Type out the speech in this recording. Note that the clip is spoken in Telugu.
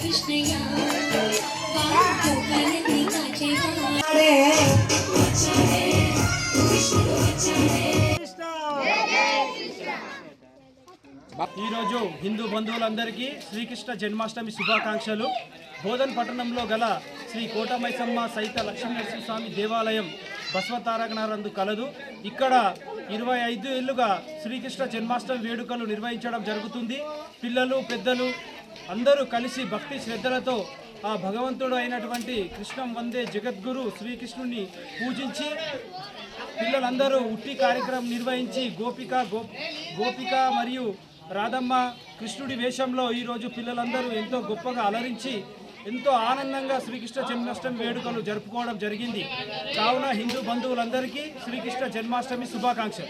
కృష్ణయ్య ఈరోజు హిందూ బంధువులందరికీ శ్రీకృష్ణ జన్మాష్టమి శుభాకాంక్షలు. బోధన్ పట్టణంలో గల శ్రీ కోటమైసమ్మ సహిత లక్ష్మీనరసింహస్వామి దేవాలయం బస్వతారకనారందు కలదు. ఇక్కడ ఇరవై ఐదు ఏళ్ళుగా శ్రీకృష్ణ జన్మాష్టమి వేడుకలు నిర్వహించడం జరుగుతుంది. పిల్లలు పెద్దలు అందరూ కలిసి భక్తి శ్రద్ధలతో ఆ భగవంతుడు అయినటువంటి కృష్ణం వందే జగద్గురు శ్రీకృష్ణుని పూజించి పిల్లలందరూ ఉట్టి కార్యక్రమం నిర్వహించి గోపిక గో గోపిక మరియు రాధమ్మ కృష్ణుడి వేషంలో ఈరోజు పిల్లలందరూ ఎంతో గొప్పగా అలరించి ఎంతో ఆనందంగా శ్రీకృష్ణ జన్మాష్టమి వేడుకలు జరుపుకోవడం జరిగింది. కావున హిందూ బంధువులందరికీ శ్రీకృష్ణ జన్మాష్టమి శుభాకాంక్షలు.